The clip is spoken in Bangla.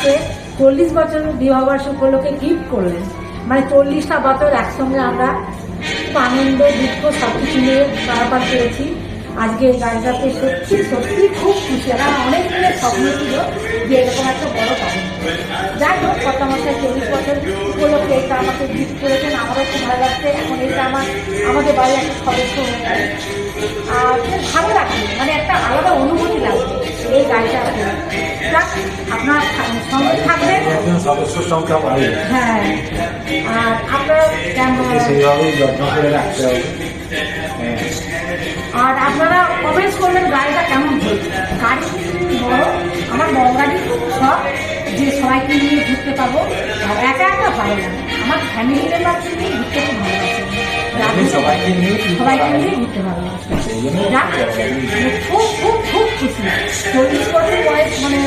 আমাকে চল্লিশ বছর বিবাহবর্ষ উপলক্ষে গিফট করলেন। মানে চল্লিশটা বছর একসঙ্গে আমরা আনন্দ, দুঃখ সব কিছু নিয়ে পারাপার পেয়েছি আজকে এই গাড়িটাতে সত্যি সত্যি খুব খুশি। আমার অনেক দিনের স্বপ্ন ছিল যে এরকম একটা বড় পাবো যাই হোক কত মাসে চল্লিশ বছর উপলক্ষে এটা আমাকে গিফট করেছেন। আমারও খুব ভালো লাগছে। এখন এটা আমার, আমাদের বাড়ির একটা সদস্য হয়ে গেছে আর খুব ভালো লাগছে মানে একটা আলাদা অনুভূতি লাগছে এই গাড়িটা পেয়ে। যাক, আর আপনারা কমেন্টস করবেন গাড়িটা কেমন গাড়ি বড় আমার বড় গাড়ি খুব শখ যে সবাইকে নিয়ে ঘুরতে পাবো একা একা ভালো লাগে আমার ফ্যামিলি মেম্বারকে নিয়ে ঘুরতে খুব ভালো লাগে সবাইকে নিয়ে সবাইকে নিয়ে ঘুরতে ভালো লাগে সেই জন্য যাক, মানে খুব খুব খুশি চল্লিশ বছর বয়স মানে